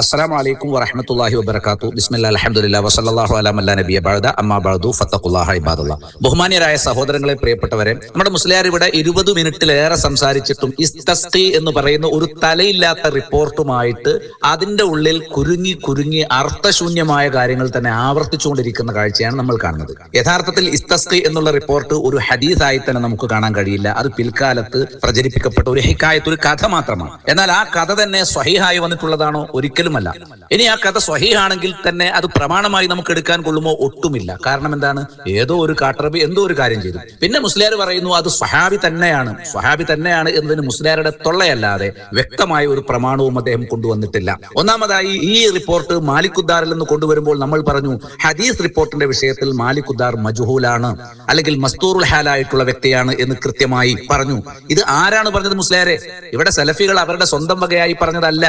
അസ്സാം വറഹമത്തല്ലാഹി വബർക്കാത്തു ബിസ്മില്ലാ അലഹമുല്ല വസല്ലാഹു അലാമല്ല നബിയ ബഅദ. അമ്മാ ബഅദു ഫത്തഖുല്ലാഹ ഇബാദുല്ല. ബഹുമാന്യരായ സഹോദരങ്ങളെ പ്രിയപ്പെട്ടവരെ നമ്മുടെ മുസ്ലിയാർ ഇവിടെ ഇരുപത് മിനിറ്റിലേറെ സംസാരിച്ചിട്ടും ഇസ്തസ്തി എന്ന് പറയുന്ന ഒരു തലയില്ലാത്ത റിപ്പോർട്ടുമായിട്ട് അതിന്റെ ഉള്ളിൽ കുരുങ്ങി കുരുങ്ങി അർത്ഥശൂന്യമായ കാര്യങ്ങൾ തന്നെ ആവർത്തിച്ചുകൊണ്ടിരിക്കുന്ന കാഴ്ചയാണ് നമ്മൾ കാണുന്നത്. യഥാർത്ഥത്തിൽ ഇസ്തസ്തി എന്നുള്ള റിപ്പോർട്ട് ഒരു ഹദീസായി തന്നെ നമുക്ക് കാണാൻ കഴിയില്ല. അത് പിൽക്കാലത്ത് പ്രചരിപ്പിക്കപ്പെട്ട ഒരു ഹിക്കായത്ത് ഒരു കഥ മാത്രമാണ്. എന്നാൽ ആ കഥ തന്നെ സ്വഹിഹായി വന്നിട്ടുള്ളതാണോ? ഒരിക്കലുമല്ല ഇനി ആ കഥ സ്വഹീഹാണെങ്കിൽ തന്നെ അത് പ്രമാണമായി നമുക്ക് എടുക്കാൻ കൊള്ളുമോ ഒട്ടുമില്ല. കാരണം എന്താണ്? ഏതോ ഒരു കാട്ടറബി എന്തോ ഒരു കാര്യം ചെയ്തു. പിന്നെ മുസ്ലിയാർ പറയുന്നു അത് സ്വഹാബി തന്നെയാണ്. സ്വഹാബി തന്നെയാണ് എന്നതിന് മുസ്ലിയാരുടെ തൊള്ളയല്ലാതെ വ്യക്തമായ ഒരു പ്രമാണവും അദ്ദേഹം കൊണ്ടുവന്നിട്ടില്ല. ഒന്നാമതായി ഈ റിപ്പോർട്ട് മാലിക്കുദ്ദാറിൽ നിന്ന് കൊണ്ടുവരുമ്പോൾ നമ്മൾ പറഞ്ഞു ഹദീസ് റിപ്പോർട്ടിന്റെ വിഷയത്തിൽ മാലിക്കുദ്ദാർ മജുഹൂലാണ് അല്ലെങ്കിൽ മസ്തൂറുൽ ഹാലായിട്ടുള്ള വ്യക്തിയാണ് എന്ന് കൃത്യമായി പറഞ്ഞു. ഇത് ആരാണ് പറഞ്ഞത് മുസ്ലിയാരെ? ഇവിടെ സലഫികൾ അവരുടെ സ്വന്തം വകയായി പറഞ്ഞതല്ല.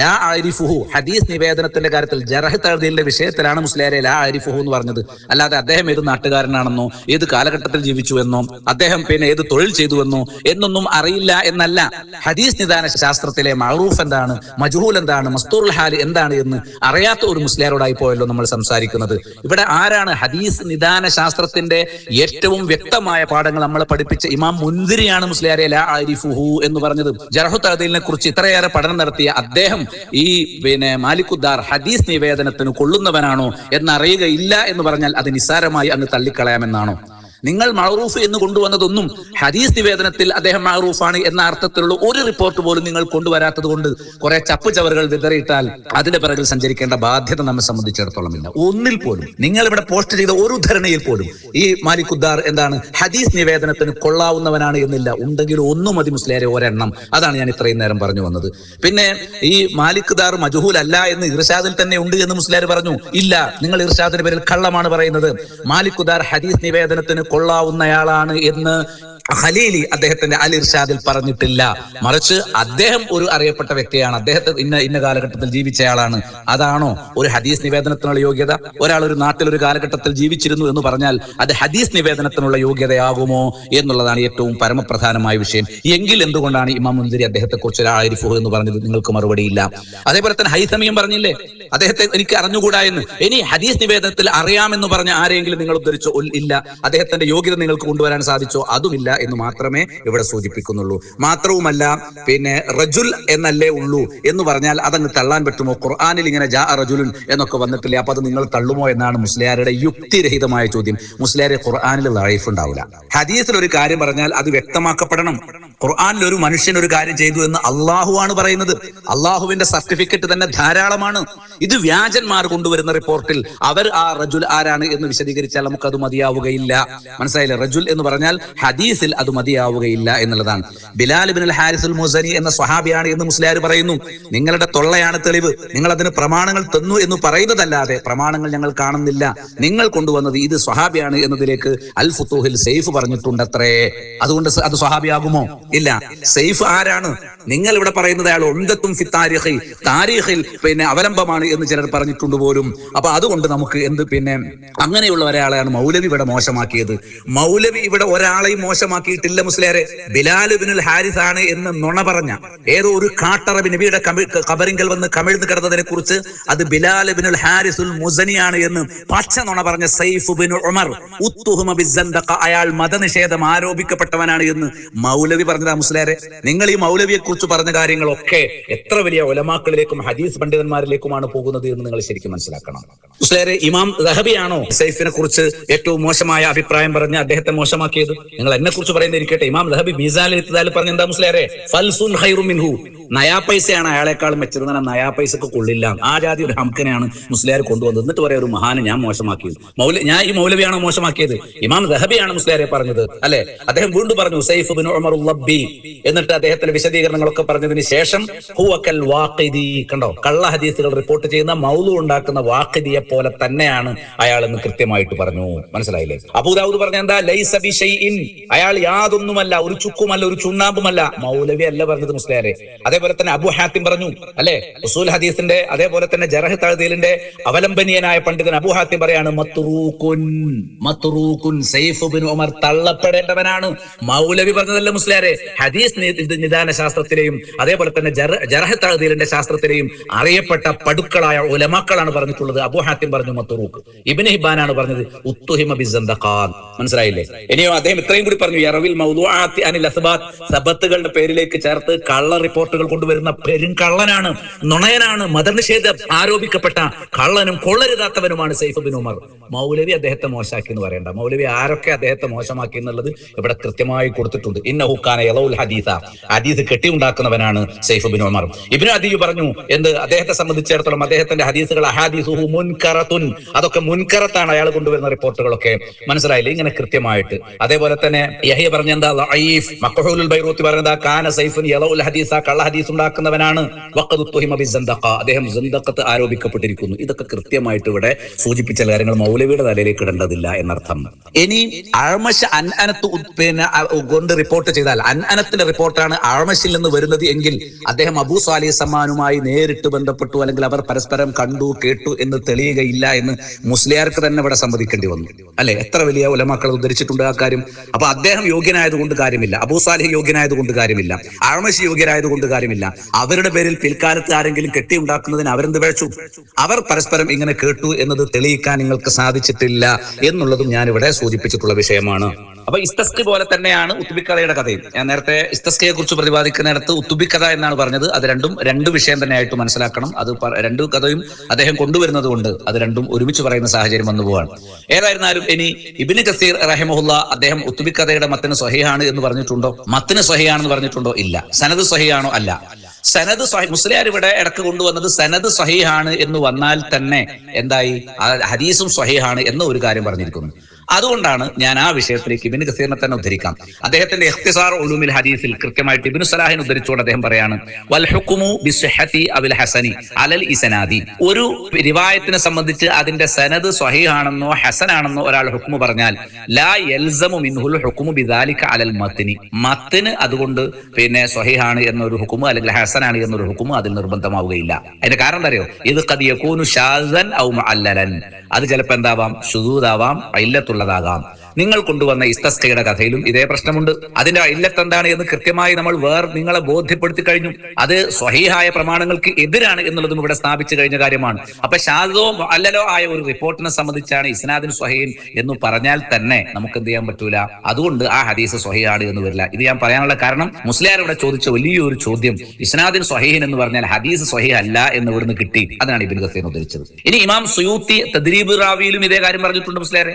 ലാ ആരിഫുഹു ഹദീസ് നിവേദനത്തിന്റെ കാര്യത്തിൽ ജറഹ് തഴുതിയുടെ വിഷയത്തിലാണ് മുസ്ലിയാരെ ലാ ആരിഫുഹു എന്ന് പറഞ്ഞത്. അല്ലാതെ അദ്ദേഹം ഏത് നാട്ടുകാരനാണെന്നോ ഏത് കാലഘട്ടത്തിൽ ജീവിച്ചു എന്നോ അദ്ദേഹം പിന്നെ ഏത് തൊഴിൽ ചെയ്തു എന്നോ എന്നൊന്നും അറിയില്ല എന്നല്ല. ഹദീസ് നിദാന ശാസ്ത്രത്തിലെ മഅറൂഫ് എന്താണ് മജ്ഹൂൽ എന്താണ് മസ്തൂർ ഹാൽ എന്താണ് എന്ന് അറിയാത്ത ഒരു മുസ്ലിയാരോടായി പോയല്ലോ നമ്മൾ സംസാരിക്കുന്നത്. ഇവിടെ ആരാണ് ഹദീസ് നിദാന ശാസ്ത്രത്തിന്റെ ഏറ്റവും വ്യക്തമായ പാഠങ്ങൾ നമ്മളെ പഠിപ്പിച്ച ഇമാം മുന്തിരിയാണ് മുസ്ലിയാരെ ലാ ആരിഫുഹു എന്ന് പറഞ്ഞത്. ജറഹു തഹദീലിനെ കുറിച്ച് ഇത്രയേറെ പഠനം നടത്തിയ അദ്ദേഹം ഈ പിന്നെ മാലിക്കുദ്ദാർ ഹദീസ് നിവേദനത്തിന് കൊള്ളുന്നവനാണോ എന്നറിയുകയില്ല എന്ന് പറഞ്ഞാൽ അത് നിസ്സാരമായി അങ്ങ് തള്ളിക്കളയാമെന്നാണോ? നിങ്ങൾ മഅറൂഫ് എന്ന് കൊണ്ടുവന്നതൊന്നും ഹദീസ് നിവേദനത്തിൽ അദ്ദേഹം മഅറൂഫാണ് എന്ന അർത്ഥത്തിലുള്ള ഒരു റിപ്പോർട്ട് പോലും നിങ്ങൾ കൊണ്ടുവരാത്തത് കൊണ്ട് കുറെ ചപ്പ് ചവറുകൾ വിതറിയിട്ടാൽ അതിന്റെ പിറകിൽ സഞ്ചരിക്കേണ്ട ബാധ്യത നമ്മെ സംബന്ധിച്ചിടത്തോളം ഇല്ല. ഒന്നിൽ പോലും നിങ്ങൾ ഇവിടെ പോസ്റ്റ് ചെയ്ത ഒരു ധരണയിൽ പോലും ഈ മാലിക്കുദ്ദാർ എന്താണ് ഹദീസ് നിവേദനത്തിന് കൊള്ളാവുന്നവനാണ് എന്നില്ല. ഉണ്ടെങ്കിൽ ഒന്നും മതി മുസ്ലിയാരെ ഒരെണ്ണം. അതാണ് ഞാൻ ഇത്രയും നേരം പറഞ്ഞു വന്നത്. പിന്നെ ഈ മാലിക്കുദാർ മജുഹൂൽ അല്ല എന്ന് ഇർഷാദിൽ തന്നെ ഉണ്ട് എന്ന് മുസ്ലിയാർ പറഞ്ഞു. ഇല്ല നിങ്ങൾ ഇർഷാദിന്റെ പേരിൽ കള്ളമാണ് പറയുന്നത്. മാലിക്കുദാർ ഹദീസ് നിവേദനത്തിന് കൊള്ളാവുന്നയാളാണ് എന്ന് ഹലീലി അദ്ദേഹത്തിന്റെ അൽ ഇർഷാദിൽ പറഞ്ഞിട്ടില്ല. മറിച്ച് അദ്ദേഹം ഒരു അറിയപ്പെട്ട വ്യക്തിയാണ്. അദ്ദേഹത്തെ ഇന്ന ഇന്ന കാലഘട്ടത്തിൽ ജീവിച്ചയാളാണ്. അതാണോ ഒരു ഹദീസ് നിവേദനത്തിനുള്ള യോഗ്യത? ഒരാൾ ഒരു നാട്ടിൽ ഒരു കാലഘട്ടത്തിൽ ജീവിച്ചിരുന്നു എന്ന് പറഞ്ഞാൽ അത് ഹദീസ് നിവേദനത്തിനുള്ള യോഗ്യതയാകുമോ എന്നുള്ളതാണ് ഏറ്റവും പരമപ്രധാനമായ വിഷയം. എങ്കിൽ എന്തുകൊണ്ടാണ് ഇമാം മുന്തിരി അദ്ദേഹത്തെ കുറിച്ച് ഒരാളായിരിക്കും എന്ന് പറഞ്ഞത്? നിങ്ങൾക്ക് മറുപടിയില്ല അതേപോലെ തന്നെ ഹൈസമിയും പറഞ്ഞില്ലേ? അദ്ദേഹത്തെ എനിക്ക് അറിഞ്ഞുകൂടാ എന്ന്. ഇനി ഹദീസ് നിവേദനത്തിൽ അറിയാമെന്ന് പറഞ്ഞ ആരെങ്കിലും നിങ്ങൾ ഉദ്ധരിച്ചു? ഇല്ല. അദ്ദേഹത്തിന്റെ യോഗ്യത നിങ്ങൾക്ക് കൊണ്ടുവരാൻ സാധിച്ചോ അതുമില്ല എന്ന് മാത്രമേ ഇവിടെ സൂചിപ്പിക്കുന്നുള്ളൂ. മാത്രവുമല്ല പിന്നെ റജുൽ എന്നല്ലേ ഉള്ളൂ എന്ന് പറഞ്ഞാൽ അതങ്ങ് തള്ളാൻ പറ്റുമോ? ഖുർആാനിൽ ഇങ്ങനെ ജാ റജുലുൻ എന്നൊക്കെ വന്നിട്ടില്ല അപ്പൊ അത് നിങ്ങൾ തള്ളുമോ എന്നാണ് മുസ്ലിയാരുടെ യുക്തിരഹിതമായ ചോദ്യം. മുസ്ലിയാരെ ഖുർആാനിൽ ലൈഫ് ഉണ്ടാവില്ല. ഹദീസിൽ ഒരു കാര്യം പറഞ്ഞാൽ അത് വ്യക്തമാക്കപ്പെടണം. ഖുർആാനിൽ ഒരു മനുഷ്യൻ ഒരു കാര്യം ചെയ്തു എന്ന് അള്ളാഹു ആണ് പറയുന്നത്. അള്ളാഹുവിന്റെ സർട്ടിഫിക്കറ്റ് തന്നെ ധാരാളമാണ്. ഇത് വ്യാജന്മാർ കൊണ്ടുവരുന്ന റിപ്പോർട്ടിൽ അവർ ആ റജുൽ ആരാണ് എന്ന് വിശദീകരിച്ചാൽ നമുക്ക് അത് മതിയാവുകയില്ല. മനസ്സിലായില്ല? റജുൽ എന്ന് പറഞ്ഞാൽ ഹദീസിൽ അത് മതിയാവുകയില്ല എന്നുള്ളതാണ്. ബിലാൽ ബിൻ ഹാരിസുൽ മുസനി എന്ന സ്വഹാബിയാണ് എന്ന് മുസ്ലിയാർ പറയുന്നു. നിങ്ങളുടെ തൊള്ളയാണ് തെളിവ്. നിങ്ങൾ അതിന് പ്രമാണങ്ങൾ തന്നു എന്ന് പറയുന്നതല്ലാതെ പ്രമാണങ്ങൾ ഞങ്ങൾ കാണുന്നില്ല. നിങ്ങൾ കൊണ്ടുവന്നത് ഇത് സ്വഹാബിയാണ് എന്നതിലേക്ക് അൽ ഫുത്തൂഹിൽ സെയ്ഫ് പറഞ്ഞിട്ടുണ്ടത്രേ. അതുകൊണ്ട് അത് സ്വഹാബിയാകുമോ? ഇല്ല. സെയ്ഫ് ആരാണ്? നിങ്ങൾ ഇവിടെ പറയുന്നത് അയാൾ ഒന്തത്തും ഫി താരീഖിൽ പിന്നെ അവലംബമാണ് എന്ന് ചിലർ പറഞ്ഞിട്ടുണ്ട് പോലും. അപ്പൊ അതുകൊണ്ട് നമുക്ക് എന്ത് പിന്നെ അങ്ങനെയുള്ള ഒരാളെയാണ് മൗലവി ഇവിടെ മോശമാക്കിയത്. മൗലവി ഇവിടെ ഒരാളെയും മോശമാക്കിയിട്ടില്ല മുസ്ലിയാരെ. ബിലാലുബിനുൽ ഹാരിസ് ആണ് എന്ന് നുണ പറഞ്ഞ ഏതോ ഒരു കാട്ടറബി നബിയുടെ കബറിങ്കൽ വന്ന് കമിഴ്ന്ന് കിടന്നതിനെ കുറിച്ച് അത് ബിലാൽ ബിനുൽ ഹാരിസുൽ മുസനിയാണ് എന്ന് പച്ച നുണ പറഞ്ഞ സൈഫ് ഉമർ അയാൾ മതനിഷേധം ആരോപിക്കപ്പെട്ടവനാണ് എന്ന് മൗലവി പറഞ്ഞതാ മുസ്ലിയാരെ. നിങ്ങൾ ഈ മൗലവിയെ കുറിച്ച് പറഞ്ഞ കാര്യങ്ങളൊക്കെ എത്ര വലിയ ഒലമാക്കളിലേക്കും ഹദീസ് പണ്ഡിതന്മാരിലേക്കുമാണ് പോകുന്നത് എന്ന് നിങ്ങൾ ശരിക്കും മനസ്സിലാക്കണം. മുസ്ലിയാരെ ഇമാം ദഹബിയാണോ സൈഫിനെ കുറിച്ച് ഏറ്റവും മോശമായ അഭിപ്രായം പറഞ്ഞ് അദ്ദേഹത്തെ മോശമാക്കിയത്? നിങ്ങൾ എന്നെ കുറിച്ച് പറയുന്നത് ഇരിക്കട്ടെ ഇമാം ദഹബി മീസാലിൽ ഇത്തിദാൽ പറഞ്ഞ എന്താ മുസ്ലിയാരെ? ഫൽസുൻ ഹൈറുമിൻഹു നയാ പൈസയാണ് അയാളെക്കാളും മെച്ചത് നയാ പൈസക്ക് കൊള്ളില്ല. ആ ജാതി ഒരു ഹംക്കനെയാണ് മുസ്ലിയാർ കൊണ്ടുവന്നത്. എന്നിട്ട് പറയാ ഒരു മഹാനെ ഞാൻ മോശമാക്കിയത്. മൗല ഞാൻ ഈ മൗലവിയാണോ മോശമാക്കിയത്? ഇമാം ദഹബിയാണ് മുസ്ലിയാരെ പറഞ്ഞത്. അല്ലെ? അദ്ദേഹം വീണ്ടും പറഞ്ഞു സൈഫ് ബിൻ ഉമർ ഉള്ളബി എന്നിട്ട് അദ്ദേഹത്തിന്റെ വിശദീകരണങ്ങൾ കാര്യങ്ങളൊക്കെ പറഞ്ഞതിന് ശേഷം ഹുവക്കൽ വാഖിദി കണ്ടോ? കള്ള ഹദീസുകൾ റിപ്പോർട്ട് ചെയ്യുന്ന മൗലു ഉണ്ടാക്കുന്ന വാക്കിദിയെ പോലെ തന്നെയാണ് അയാൾ എന്ന് കൃത്യമായിട്ട് പറഞ്ഞു. മനസ്സിലായില്ലേ? അബൂദാവൂദ് പറഞ്ഞ എന്താ? ലൈസ ബി ഷൈഇൻ. അയാൾ യാതൊന്നുമല്ല ഒരു ചുക്കുമല്ല ഒരു ചുണ്ണാമ്പുമല്ല. മൗലവി അല്ല പറഞ്ഞത് മുസ്ലിയാരെ. അതേപോലെ തന്നെ അബു ഹാത്തിം പറഞ്ഞു അല്ലെ? ഉസൂൽ ഹദീസിന്റെ അതേപോലെ തന്നെ ജറഹ് തഴുതീലിന്റെ അവലംബനീയനായ പണ്ഡിതൻ അബു ഹാത്തിം പറയാണ് മത്തുറൂക്കുൻ മത്തുറൂക്കുൻ സൈഫ് ബിൻ ഉമർ തള്ളപ്പെടേണ്ടവനാണ്. മൗലവി പറഞ്ഞതല്ല മുസ്ലിയാരെ? ഹദീസ് നിദാന നിദാന ശാസ്ത്രത്തിലെയും അതേപോലെ തന്നെ ജറ- ജറഹ് തഴുതീലിന്റെ ശാസ്ത്രത്തിലെയും അറിയപ്പെട്ട പടുക്കളായ ഉലമാക്കളാണ് പറഞ്ഞിട്ടുള്ളത്. അബു ഹാത്തിം പറഞ്ഞു മത്തുറൂക്ക്. ഇബിന് ഹിബാനാണ് പറഞ്ഞത് ഉത്തുഹിമ ബിസന്തഖാൻ മനസ്സിലായില്ലേ? ഇനിയോ അദ്ദേഹം ഇത്രയും കൂടി പറഞ്ഞു യറവിൽ മൗദൂആത്തി അനിൽ അസ്ബാത്ത്. സബത്തുകളുടെ പേരിലേക്ക് ചേർത്ത് കള്ള റിപ്പോർട്ടുകൾ കൊണ്ടുവരുന്ന പെരും കള്ളനാണ് നുണയനാണ് മതനിഷേധം ആരോപിക്കപ്പെട്ട കള്ളനും കൊള്ളരുതാത്തവനുമാണ് സൈഫ് ബിൻ ഉമർ. മൗലവി അദ്ദേഹത്തെ മോശമാക്കി എന്ന് പറയണ്ട. മൗലവി ആരൊക്കെ അദ്ദേഹത്തെ മോശമാക്കി എന്നുള്ളത് ഇവിടെ കൃത്യമായി കൊടുത്തിട്ടുണ്ട്. ഇന്ന ഹുക്കാന യലൗൽ ഹദീസ. ഹദീസ് കെട്ടിയുണ്ടാക്കുന്നവനാണ് Saif bin Umar. Ibnu Adib പറഞ്ഞു എന്ത്? അദ്ദേഹത്തെ സംബന്ധിച്ചിടത്തോളം അദ്ദേഹത്തിന്റെ ഹദീസുകൾ അഹാദീസുഹു മുൻകറത്തുൻ. അതൊക്കെ മുൻകറത്താണ് അയാൾ കൊണ്ടുവരുന്ന റിപ്പോർട്ടുകളൊക്കെ. മനസ്സിലായില്ലേ? ഇങ്ങനെ കൃത്യമായിട്ട്. അതേപോലെ തന്നെ യഹ്യ പറഞ്ഞ എന്താ മഖഹൂലുൽ കാന ഹദീസ കള്ള ഹദീസ് ഉണ്ടാക്കുന്നവനാണ്. വഖദ് അദ്ദേഹം ആരോപിക്കപ്പെട്ടിരിക്കുന്നു. ഇതൊക്കെ കൃത്യമായിട്ട് ഇവിടെ സൂചിപ്പിച്ച കാര്യങ്ങൾ മൗലവിയുടെ തലയിലേക്ക് ഇടേണ്ടതില്ല എന്നർത്ഥം. ഇനി അഴമശ് അൻഅനത്ത് പിന്നെ കൊണ്ട് റിപ്പോർട്ട് ചെയ്താൽ അൻഅനത്തിന്റെ റിപ്പോർട്ടാണ് അഴമശിൽ നിന്ന് വരുന്നത് എങ്കിൽ അദ്ദേഹം അബൂ സാലി സമ്മാനുമായി നേരിട്ട് ബന്ധപ്പെട്ടു അല്ലെങ്കിൽ അവർ പരസ്പരം കണ്ടു കേട്ടു എന്ന് തെളിയുകയില്ല എന്ന് മുസ്ലിയാർക്ക് തന്നെ ഇവിടെ സമ്മതിക്കേണ്ടി വന്നു. അല്ലെ? എത്ര വലിയ ഉലമാക്കൾ ഉദ്ധരിച്ചിട്ടുണ്ട് ആ കാര്യം. അപ്പൊ അദ്ദേഹം യോഗ്യനായതുകൊണ്ട് കാര്യമില്ല. അബൂ സാലിഹ് യോഗ്യനായത് കൊണ്ട് കാര്യമില്ല അഴമശി യോഗ്യനായതുകൊണ്ട് കാര്യമില്ല. അവരുടെ പേരിൽ പിൽക്കാലത്ത് ആരെങ്കിലും കെട്ടി ഉണ്ടാക്കുന്നതിന് അവരെന്ത് വേഴ്ചു അവർ പരസ്പരം ഇങ്ങനെ കേട്ടു എന്നത് തെളിയിക്കാൻ നിങ്ങൾക്ക് സാധിച്ചിട്ടില്ല എന്നുള്ളതും ഞാനിവിടെ സൂചിപ്പിച്ചിട്ടുള്ള വിഷയമാണ്. അപ്പൊ ഇസ്തസ്കി പോലെ തന്നെയാണ് ഉത്തുബിക്കഥയുടെ കഥയും. ഞാൻ നേരത്തെ ഇസ്തസ്കയെ കുറിച്ച് പ്രതിപാദിക്കുന്നിടത്ത് ഉത്തുബിക്കഥ എന്നാണ് പറഞ്ഞത്. അത് രണ്ടും രണ്ട് വിഷയം തന്നെയായിട്ട് മനസ്സിലാക്കണം. അത് രണ്ട് കഥയും അദ്ദേഹം കൊണ്ടുവരുന്നത് കൊണ്ട് അത് രണ്ടും ഒരുമിച്ച് പറയുന്ന സാഹചര്യം വന്നു പോവാണ്. ഏതായിരുന്നാലും ഇനി ഇബിന് കസീർ റഹിമഹുല്ല അദ്ദേഹം ഉത്തുബിക്കഥയുടെ മത്തിന് സ്വഹിയാണ് എന്ന് പറഞ്ഞിട്ടുണ്ടോ? മത്തിന് സ്വഹിയാണെന്ന് പറഞ്ഞിട്ടുണ്ടോ? ഇല്ല. സനത് സ്വഹിയാണോ അല്ല. സനത് സ്വഹി മുസ്ലിയാർ ഇവിടെ ഇടയ്ക്ക് കൊണ്ടുവന്നത് സനത് സഹിഹാണ് എന്ന് വന്നാൽ തന്നെ എന്തായി? ഹദീസും സഹിഹാണ് എന്ന ഒരു കാര്യം പറഞ്ഞിരിക്കുന്നു. അതുകൊണ്ടാണ് ഞാൻ ആ വിഷയത്തിലേക്ക് ഇബിന് കസീറിനെ തന്നെ ഉദ്ധരിക്കാം. അദ്ദേഹത്തിന്റെ ഇഖ്തിസാർ ഉലൂമിൽ ഹദീസിൽ കൃത്യമായിട്ട് ഇബിനു സലാഹിൻ ഉദ്ധരിച്ചുകൊണ്ട് അദ്ദേഹം പറയാണ് വൽ അവിൽ ഹസനി അലൽ ഇസനാദി. ഒരു റിവായത്തിനെ സംബന്ധിച്ച് അതിന്റെ സനദ് സ്വഹീഹാണെന്നോ ഹസനാണെന്നോ ഒരാൾ ഹുക്കുമു പറഞ്ഞാൽ ലാ യൽസമു മിൻഹുൽ ഹുക്കുമു ബിദാലിക അലൽ മത്തിന് മത്തിന് അതുകൊണ്ട് പിന്നെ സ്വഹീഹാണ് എന്നൊരു ഹുക്കുമു അല്ലെങ്കിൽ ഹസനാണ് എന്നൊരു ഹുക്കുമു അതിൽ നിർബന്ധമാവുകയില്ല. അതിന്റെ കാരണം എന്തറിയോ ഇത് കദിയക്കൂനു ഷാസൻ ഔ അല്ലലൻ അത് ചിലപ്പോൾ എന്താവാം? ഷുദൂദാവാം ہمارا گا നിങ്ങൾ കൊണ്ടുവന്ന ഇസ്തസ്കയുടെ കഥയിലും ഇതേ പ്രശ്നമുണ്ട്. അതിന്റെ ഇല്ലത്ത് എന്താണ് എന്ന് കൃത്യമായി നമ്മൾ വേർ നിങ്ങളെ ബോധ്യപ്പെടുത്തി കഴിഞ്ഞു. അത് സ്വഹീഹായ പ്രമാണങ്ങൾക്ക് എതിരാണ് എന്നുള്ളതും ഇവിടെ സ്ഥാപിച്ചു കഴിഞ്ഞ കാര്യമാണ്. അപ്പൊ ശാദോ അല്ലലോ ആയ ഒരു റിപ്പോർട്ടിനെ സംബന്ധിച്ചാണ് ഇസ്നാദിൻ സ്വഹീൻ എന്ന് പറഞ്ഞാൽ തന്നെ നമുക്ക് എന്ത് ചെയ്യാൻ പറ്റൂല. അതുകൊണ്ട് ആ ഹദീസ് സ്വഹീഹാണ് എന്ന് വരില്ല. ഇത് ഞാൻ പറയാനുള്ള കാരണം മുസ്ലിയാർ ഇവിടെ ചോദിച്ച വലിയൊരു ചോദ്യം. ഇസ്നാദിൻ സ്വഹീൻ എന്ന് പറഞ്ഞാൽ ഹദീസ് സ്വഹീഹ് അല്ല എന്ന് ഇവിടുന്ന് കിട്ടി. അതാണ് ഇബിൻ ഖസീൻ ഉദ്ധരിച്ചത്. ഇനി ഇമാം സുയൂത്തി തദ്രീബ് റാവിയിലും ഇതേ കാര്യം പറഞ്ഞിട്ടുണ്ട് മുസ്ലിയാരെ.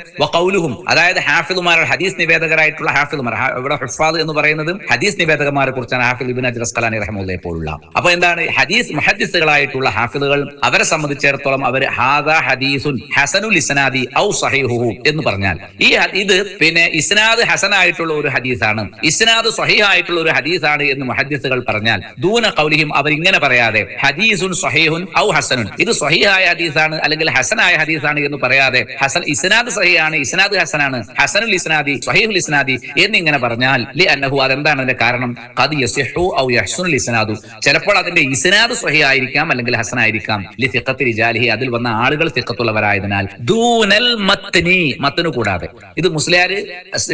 അതായത് ഹാഫിദുമാർ ഹദീസ് നിവേദകരായിട്ടുള്ള ഹാഫിദുമാർ ഇവിടെ ഹുഫാദ് എന്ന് പറയുന്നത് ഹദീസ് നിവേദകന്മാരെ കുറിച്ചാണ് ഹാഫിദ് ഇബിൻ അജ് റസ്കലാനി റഹമുല്ല പോലുള്ള. അപ്പൊ എന്താണ്? ഹദീസ് മുഹദ്ദിസുകളായിട്ടുള്ള ഹാഫിദുകൾ അവരെ സംബന്ധിച്ചിടത്തോളം അവർ ഹാദ ഹദീസുൻ ഹസനുൽ ഇസ്നാദി ഔ സ്വഹീഹു എന്ന് പറഞ്ഞാൽ. ഈ ഇത് പിന്നെ ഇസ്നാദ് ഹസനായിട്ടുള്ള ഒരു ഹദീസാണ്. ഇസ്നാദ് സഹിഹായിട്ടുള്ള ഒരു ഹദീസാണ് എന്ന് മുഹദ്ദിസുകൾ പറഞ്ഞാൽ ദൂന കൗലിഹിം അവർ ഇങ്ങനെ പറയാതെ ഹദീസുൻ സ്വഹീഹുൻ ഔ ഹസനുൻ. ഇത് സ്വഹീഹായ ഹദീസാണ് അല്ലെങ്കിൽ ഹസനായ ഹദീസാണ് എന്ന് പറയാതെ ഹസൻ ഇസ്നാദ് സഹിയാണ് ഇസ്നാദ് ഹസനാണ്. ഹസനുൽ ഇസ്നാദി സ്വഹീഹുൽ ഇസ്നാദി എന്നിങ്ങനെ പറഞ്ഞാൽ ലി അന്നഹു അതെന്താണ് അതിന്റെ കാരണം? ഖദ് യസിഹു ഔ യഹ്സുനുൽ ഇസ്നാദു. ചിലപ്പോൾ അതിന്റെ ഇസ്നാദ് സ്വഹീ ആയിരിക്കാം അല്ലെങ്കിൽ ഹസനായിരിക്കാം. ലി തിഖത്തി റിജാലിഹി അതിൽ വന്ന ആളുകൾ തിഖത്തുള്ളവരായതിനാൽ ദൂനൽ മത്നി മത്തനു കൂടാതെ. ഇത് മുസ്ലിയാര്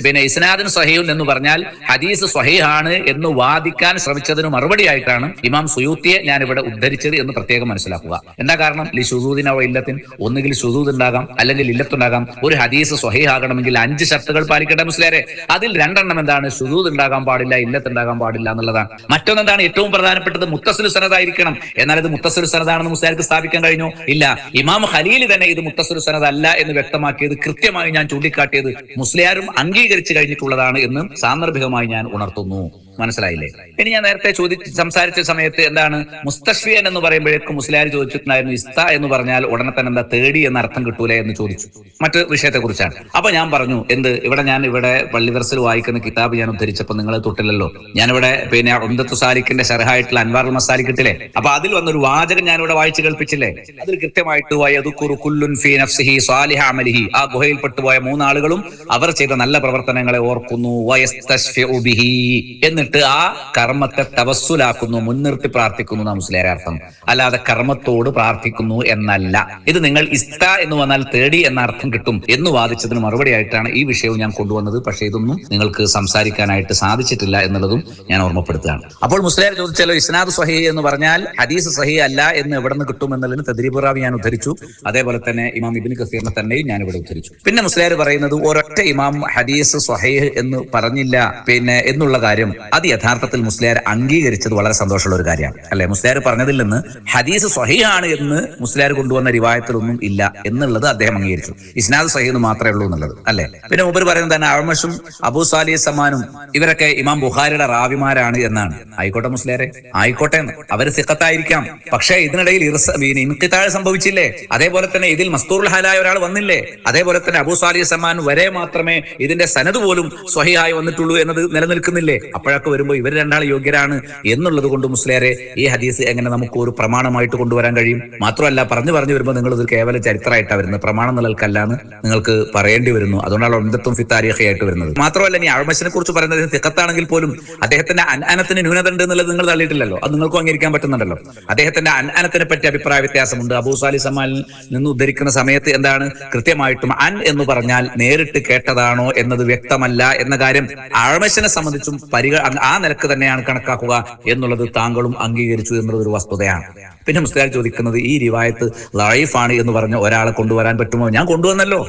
പിന്നെ ഇസ്നാദിന് സ്വഹീഹുൻ എന്ന് പറഞ്ഞാൽ ഹദീസ് സ്വഹീഹാണ് എന്ന് വാദിക്കാൻ ശ്രമിച്ചതിന് മറുപടിയായിട്ടാണ് ഇമാം സുയൂത്തിയെ ഞാൻ ഇവിടെ ഉദ്ധരിച്ചത് എന്ന് പ്രത്യേകം മനസ്സിലാക്കുക. എന്താ കാരണം? ലി ഷുദൂദിന ഇല്ലത്തിൻ. ഒന്നുകിൽ ഷുദൂദ് ഉണ്ടാകാം അല്ലെങ്കിൽ ഇല്ലത്തുണ്ടാകാം. ഒരു ഹദീസ് സ്വഹീഹാകണമെങ്കിൽ അഞ്ച് ഷർത്തുകൾ പാലിക്കേണ്ട മുസ്ലിയാരെ. അതിൽ രണ്ടെണ്ണം എന്താണ്? സുദൂദ് ഉണ്ടാകാൻ പാടില്ല ഇല്ലത്ത് ഉണ്ടാകാൻ പാടില്ല എന്നുള്ളതാണ്. മറ്റൊന്ന് എന്താണ് ഏറ്റവും പ്രധാനപ്പെട്ടത് മുത്തസുൽ സനദായിരിക്കണം. എന്നാൽ ഇത് മുത്തസുൽ സനതാണെന്ന് മുസ്ലിയാർക്ക് സ്ഥാപിക്കാൻ കഴിഞ്ഞു? ഇല്ല. ഇമാം ഖലീൽ തന്നെ ഇത് മുത്തസുൽ സനദ് അല്ല എന്ന് വ്യക്തമാക്കിയത് കൃത്യമായി ഞാൻ ചൂണ്ടിക്കാട്ടിയത് മുസ്ലിയാരും അംഗീകരിച്ചു കഴിഞ്ഞിട്ടുള്ളതാണ് എന്ന് സാന്ദർഭികമായി ഞാൻ ഉണർത്തുന്നു. മനസ്സിലായില്ലേ? ഇനി ഞാൻ നേരത്തെ ചോദിച്ച് സംസാരിച്ച സമയത്ത് എന്താണ്? മുസ്തഷ്വിയൻ എന്ന് പറയുമ്പോഴേക്കും മുസ്ലിയാർ ചോദിച്ചിട്ടുണ്ടായിരുന്നു ഇസ്ത എന്ന് പറഞ്ഞാൽ ഉടനെ തന്നെ എന്താ തേടി എന്ന അർത്ഥം കിട്ടൂലേ എന്ന് ചോദിച്ചു. മറ്റു വിഷയത്തെ കുറിച്ചാണ് അപ്പൊ ഞാൻ പറഞ്ഞു എന്ത്? ഇവിടെ ഞാൻ ഇവിടെ പള്ളിവർസിൽ വായിക്കുന്ന കിതാബ് ഞാൻ ഉദ്ധരിച്ചപ്പോൾ നിങ്ങൾ തൊട്ടില്ലല്ലോ. ഞാനിവിടെ പിന്നെ ഉന്തത്തു സാലിക്കിന്റെ ശരഹായിട്ടുള്ള അൻവാർ മസാലി കിട്ടില്ലേ അപ്പൊ അതിൽ വന്നൊരു വാചകം ഞാൻ ഇവിടെ വായിച്ചു കേൾപ്പിച്ചില്ലേ? അതിൽ കൃത്യമായിട്ട് ആ ഗുഹയിൽ പെട്ടുപോയ മൂന്നാളുകളും അവർ ചെയ്ത നല്ല പ്രവർത്തനങ്ങളെ ഓർക്കുന്നു. എന്ന് എന്നിട്ട് ആ കർമ്മത്തെ തവസ്സുലാക്കുന്നു മുൻനിർത്തി പ്രാർത്ഥിക്കുന്നു എന്നാ മുസ്ലിയാരെ അർത്ഥം. അല്ലാതെ കർമ്മത്തോട് പ്രാർത്ഥിക്കുന്നു എന്നല്ല. ഇത് നിങ്ങൾ ഇസ്ത എന്ന് വന്നാൽ തേടി എന്ന അർത്ഥം കിട്ടും എന്ന് വാദിച്ചതിന് മറുപടി ആയിട്ടാണ് ഈ വിഷയവും ഞാൻ കൊണ്ടുവന്നത്. പക്ഷേ ഇതൊന്നും നിങ്ങൾക്ക് സംസാരിക്കാനായിട്ട് സാധിച്ചിട്ടില്ല എന്നുള്ളതും ഞാൻ ഓർമ്മപ്പെടുത്തുകയാണ്. അപ്പോൾ മുസ്ലിയാർ ചോദിച്ചാലോ ഇസ്നാദ് സഹി എന്ന് പറഞ്ഞാൽ ഹദീസ് സഹി അല്ല എന്ന് എവിടെ നിന്ന് കിട്ടും എന്നുള്ളതിന് തദ്രീബുറാവി ഞാൻ ഉദ്ധരിച്ചു. അതേപോലെ തന്നെ ഇമാം ഇബിൻ കസീറിനെ തന്നെയും ഞാൻ ഇവിടെ ഉദ്ധരിച്ചു. പിന്നെ മുസ്ലിയാർ പറയുന്നത് ഒരൊറ്റ ഇമാം ഹദീസ് സ്വഹീഹ് എന്ന് പറഞ്ഞില്ല പിന്നെ എന്നുള്ള കാര്യം അത് യഥാർത്ഥത്തിൽ മുസ്ലിയാർ അംഗീകരിച്ചത് വളരെ സന്തോഷമുള്ള ഒരു കാര്യമാണ്. അല്ലെ? മുസ്ലിയാർ പറഞ്ഞതിൽ നിന്ന് ഹദീസ് സ്വഹീഹാണ് എന്ന് മുസ്ലിയാർ കൊണ്ടുവന്ന റിവായത്തിലൊന്നും ഇല്ല എന്നുള്ളത് അദ്ദേഹം അംഗീകരിച്ചു. ഇസ്നാദ് സഹി എന്ന് മാത്രമേ ഉള്ളൂ എന്നുള്ളത്. അല്ലെ? പിന്നെ മുമ്പ് പറയുന്നത് തന്നെ അഴമഷും അബൂ സാലിയ സമാനും ഇവരൊക്കെ ഇമാം ബുഹാരിയുടെ റാവിമാരാണ് എന്നാണ്. ആയിക്കോട്ടെ മുസ്ലിയാരെ. ആയിക്കോട്ടെ അവർ സിഖത്തായിരിക്കാം. പക്ഷേ ഇതിനിടയിൽ ഇൻകിത്താഴ് സംഭവിച്ചില്ലേ? അതേപോലെ തന്നെ ഇതിൽ മസ്തൂറുൽ ഹലായ ഒരാൾ വന്നില്ലേ? അതേപോലെ തന്നെ അബൂ സാലിയ സമാൻ വരെ മാത്രമേ ഇതിന്റെ സനത് പോലും സ്വഹിയായി വന്നിട്ടുള്ളൂ എന്നത് നിലനിൽക്കുന്നില്ലേ? അപ്പോഴൊക്കെ വരുമ്പോൾ ഇവർ രണ്ടാൾ യോഗ്യരാണ് എന്നുള്ളത് കൊണ്ട് മുസ്ലിയാരെ ഈ ഹദീസ് എങ്ങനെ നമുക്ക് ഒരു പ്രമാണമായിട്ട് കൊണ്ടുവരാൻ കഴിയും? മാത്രമല്ല പറഞ്ഞു പറഞ്ഞു വരുമ്പോൾ നിങ്ങൾ ഇത് കേവല ചരിത്രമായിട്ടാണ് വരുന്നത്. പ്രമാണം നിലക്കല്ലാന്ന് നിങ്ങൾക്ക് പറയേണ്ടി വരുന്നു. അതുകൊണ്ടാണ് ഒന്നത്തും ഫിത്താരിഹയായിട്ട് വരുന്നത്. മാത്രമല്ല ഇനി അഴമശിനെ കുറിച്ച് പറയുന്നത് തിക്കത്താണെങ്കിൽ പോലും അദ്ദേഹത്തിന്റെ അനാനത്തിന് ന്യൂനത ഉണ്ട് എന്നുള്ളത് നിങ്ങൾ തള്ളിയിട്ടില്ലല്ലോ. അത് നിങ്ങൾക്കും അംഗീകരിക്കാൻ പറ്റുന്നുണ്ടല്ലോ. അദ്ദേഹത്തിന്റെ അനാനത്തിനെ പറ്റി അഭിപ്രായ വ്യത്യാസമുണ്ട്. അബൂസാലി സമാലിൽ നിന്ന് ഉദ്ധരിക്കുന്ന സമയത്ത് എന്താണ്? കൃത്യമായിട്ടും അൻ എന്ന് പറഞ്ഞാൽ നേരിട്ട് കേട്ടതാണോ എന്നത് വ്യക്തമല്ല എന്ന കാര്യം അഴമശനെ സംബന്ധിച്ചും പരിഗ ആ നിലയ്ക്ക് തന്നെയാണ് കണക്കാക്കുക എന്നുള്ളത് താങ്കളും അംഗീകരിച്ചു എന്നുള്ളത് ഒരു വസ്തുതയാണ്. പിന്നെ മുസ്ലിം ചോദിക്കുന്നത് ഈ റിവായത്ത് ലൈഫാണ് എന്ന് പറഞ്ഞ ഒരാളെ കൊണ്ടുവരാൻ പറ്റുമോ? ഞാൻ കൊണ്ടുവന്നല്ലോ.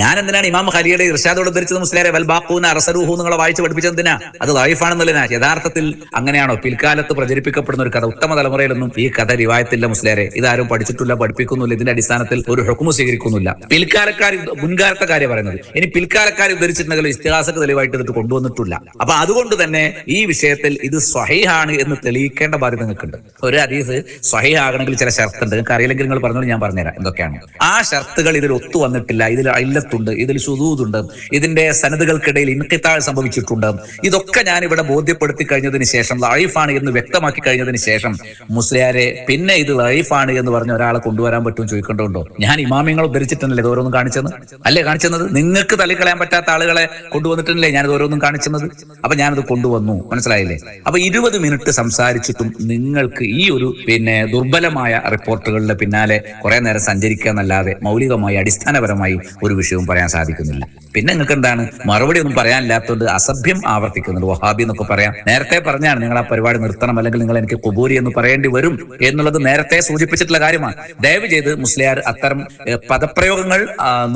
ഞാൻ എന്തിനാണ് ഇമാം ഹലിയുടെ ഇർഷാദോട് ഉദ്ധരിച്ചത് മുസ്ലിയാരെ? വൽബാക്കൂന്ന് അറസരൂഹു നിങ്ങളെ വായിച്ച് പഠിപ്പിച്ചത് എന്തിനാ? അത് ലൈഫാണെന്നല്ലേ യഥാർത്ഥത്തിൽ അങ്ങനെയാണോ? പിൽക്കാലത്ത് പ്രചരിപ്പിക്കപ്പെടുന്ന ഒരു കഥ ഉത്തമ തലമുറയിലൊന്നും ഈ കഥ റിവായത്തില്ല മുസ്ലിയാരെ. ഇതാരും പഠിച്ചിട്ടില്ല പഠിപ്പിക്കുന്നില്ല ഇതിന്റെ അടിസ്ഥാനത്തിൽ ഒരു ഹുക്കുമു സ്വീകരിക്കുന്നില്ല പിൽക്കാലക്കാർ മുൻകാലത്തെ കാര്യം പറയുന്നത്. ഇനി പിൽക്കാലക്കാർ ഉദ്ധരിച്ചിട്ടുണ്ടെങ്കിൽ ഇസ്തിഹാസക്ക് തെളിവായിട്ട് ഇതിട്ട് കൊണ്ടുവന്നിട്ടില്ല. അപ്പൊ അതുകൊണ്ട് തന്നെ ഈ വിഷയത്തിൽ ഇത് സ്വഹീഹാണ് എന്ന് തെളിയിക്കേണ്ട ബാധ്യത നിങ്ങൾക്കുണ്ട്. ഒരു അതീസ് ഹദീസ് സ്വഹീഹാകണമെങ്കിൽ ചില ഷർത്തുണ്ട്. നിങ്ങൾക്ക് അറിയില്ലെങ്കിൽ നിങ്ങൾ പറഞ്ഞോളൂ ഞാൻ പറഞ്ഞുതരാം. എന്തൊക്കെയാണ്? ആ ഷർത്തുകൾ ഇതിൽ ഒത്തു വന്നിട്ടില്ല. ഇതിൽ അയില്ലത്തുണ്ട് ഇതിൽ സുദൂതുണ്ട് ഇതിന്റെ സനതുകൾക്കിടയിൽ ഇൻകിത്താൾ സംഭവിച്ചിട്ടുണ്ട്. ഇതൊക്കെ ഞാൻ ഇവിടെ ബോധ്യപ്പെടുത്തി കഴിഞ്ഞതിന് ശേഷം ലൈഫാണ് എന്ന് വ്യക്തമാക്കി കഴിഞ്ഞതിന് ശേഷം മുസ്ലിയാരെ പിന്നെ ഇത് ലൈഫാണ് എന്ന് പറഞ്ഞ ഒരാളെ കൊണ്ടുവരാൻ പറ്റും ചോദിക്കേണ്ടതുണ്ടോ? ഞാൻ ഇമാമിങ്ങൾ ഉദ്ധരിച്ചിട്ടുണ്ടല്ലേ ഇത് ഓരോന്നും കാണിച്ചത്? അല്ലേ കാണിച്ചത്? നിങ്ങൾക്ക് തള്ളിക്കളയാൻ പറ്റാത്ത ആളുകളെ കൊണ്ടുവന്നിട്ടുണ്ടല്ലേ ഞാനിത് ഓരോന്നും കാണിച്ചത്? അപ്പൊ ഞാനത് കൊണ്ടുവന്നു. മനസ്സിലായില്ലേ? അപ്പൊ ഇരുപത് മിനിറ്റ് സംസാരിച്ചിട്ടും നിങ്ങൾക്ക് ഈ ഒരു പിന്നെ ദുർബലമായ റിപ്പോർട്ടുകളുടെ പിന്നാലെ കുറെ നേരം സഞ്ചരിക്കുക എന്നല്ലാതെ മൗലികമായി അടിസ്ഥാനപരമായി ഒരു വിഷയവും പറയാൻ സാധിക്കുന്നില്ല. പിന്നെ നിങ്ങൾക്ക് എന്താണ്? മറുപടി ഒന്നും പറയാനില്ലാത്തതുകൊണ്ട് അസഭ്യം ആവർത്തിക്കുന്നുണ്ട്. വഹാബി എന്നൊക്കെ പറയാം. നേരത്തെ പറഞ്ഞാണ് നിങ്ങൾ ആ പരിപാടി നിർത്തണം അല്ലെങ്കിൽ നിങ്ങൾ എനിക്ക് കുബൂരി എന്ന് പറയേണ്ടി വരും എന്നുള്ളത് നേരത്തെ സൂചിപ്പിച്ചിട്ടുള്ള കാര്യമാണ്. ദയവ് ചെയ്ത് മുസ്ലിയാർ അത്തരം പദപ്രയോഗങ്ങൾ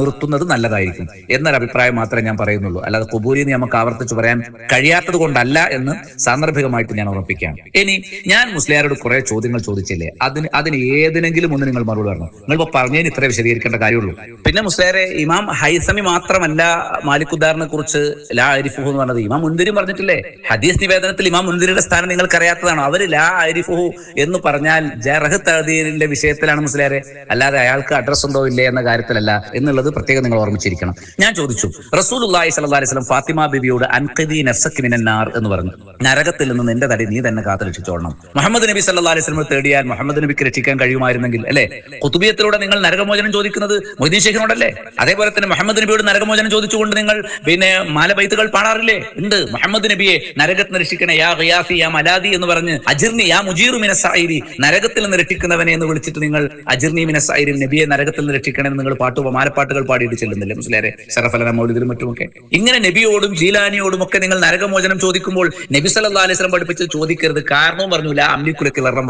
നിർത്തുന്നത് നല്ലതായിരിക്കും എന്നൊരു അഭിപ്രായം മാത്രമേ ഞാൻ പറയുന്നുള്ളൂ. അല്ലാതെ കുബൂരി എന്ന് നമുക്ക് ആവർത്തിച്ച് പറയാൻ കഴിയാത്തത് കൊണ്ടല്ല എന്ന് സാന്ദർഭികമായിട്ട് ഞാൻ ഉറപ്പിക്കുകയാണ്. ഇനി ഞാൻ മുസ്ലിയാരോട് കുറെ ചോദ്യങ്ങൾ ചോദിച്ചില്ലേ? അതിന് അതിന് ഏതിനെങ്കിലും ഒന്ന് നിങ്ങൾ മറുപടി പറഞ്ഞു നിങ്ങൾ ഇപ്പൊ പറഞ്ഞതിന് ഇത്ര വിശദീകരിക്കേണ്ട കാര്യമുള്ളൂ. പിന്നെ മുസ്ലിയാരെ ഇമാം ഹൈസമി മാത്രമല്ല മാലിക് മാലിക്കുദ്ദാറിനെ കുറിച്ച് ലാ അരിഫുഹു എന്ന് പറഞ്ഞത്. ഇമാം മുന്തിരി പറഞ്ഞിട്ടില്ലേ? ഹദീസ് നിവേദനത്തിൽ ഇമാം മുന്തിരിയുടെ സ്ഥാനം നിങ്ങൾക്ക് അറിയാത്തതാണ് അവർ ലാ അരിഫുഹു എന്ന് പറഞ്ഞാൽ ജറഹ് തഹദീലിന്റെ വിഷയത്തിലാണ് മുസ്ലേരെ അല്ലാതെ അയാൾക്ക് അഡ്രസ് ഉണ്ടോ ഇല്ലേ എന്ന കാര്യത്തിലല്ല എന്നുള്ളത് പ്രത്യേകം നിങ്ങൾ ഓർമ്മിച്ചിരിക്കണം. ഞാൻ ചോദിച്ചു റസൂൽ അള്ളാഹി സല്ലല്ലാഹു അലൈഹി ഫാത്തിമ ബിബിയോട് അൻഖദി നഫ്സക് മിനന്നാർ എന്ന് പറഞ്ഞു. നരകത്തിൽ നിന്ന് നിന്റെ തടി നീ തന്നെ കാത്തു രക്ഷിച്ചോളണം മുഹമ്മദ് നബി സല്ലാ അലൈഹി വസല്ലം തേടിയാൽ മുഹമ്മദ് നബിക്ക് രക്ഷിക്കാൻ കഴിയുമായിരുന്നെങ്കിൽ അല്ലെ? കുത്തുബിയത്തിലൂടെ നിങ്ങൾ നരകമോചനം ചോദിക്കുന്നത് മൊയ്തീൻ ശേഖിനോടല്ലേ അതേപോലെ തന്നെ മുഹമ്മദ് നബിയോട് നരകമോചനം ചോദിച്ചുകൊണ്ട് നിങ്ങൾ പിന്നെ മാലബൈത്തുകൾ പാടാറില്ലേ? ഉണ്ട്. മുഹമ്മദ് നബിയെ നരകത്തിൽ നിന്ന് രക്ഷിക്കണേ യാ യാ മലാദി എന്ന് പറഞ്ഞ് അജിർനി യാ മുജീറു മിനസായിരി നരകത്തിൽ നിന്ന് രക്ഷിക്കുന്നവനെ എന്ന് വിളിച്ചിട്ട് നിങ്ങൾ അജിർനി മിനസായിരി നബിയെ നരകത്തിൽ നിന്ന് രക്ഷിക്കണേ എന്ന് നിങ്ങൾ പാട്ട് മാലപ്പാട്ടുകൾ പാടിയിട്ട് ചെല്ലുന്നില്ലേ? മുസ്ലിയാരെ സറഫലന മൗലിദിലും മറ്റുമൊക്കെ. ഇങ്ങനെ നബിയോടും ജീലാനിയോടും ഒക്കെ നിങ്ങൾ നരകമോചനം ചോദിക്കുമ്പോൾ നബി സല്ലാ അലൈഹി പഠിപ്പിച്ച് ചോദിക്കരുത്. കാരണവും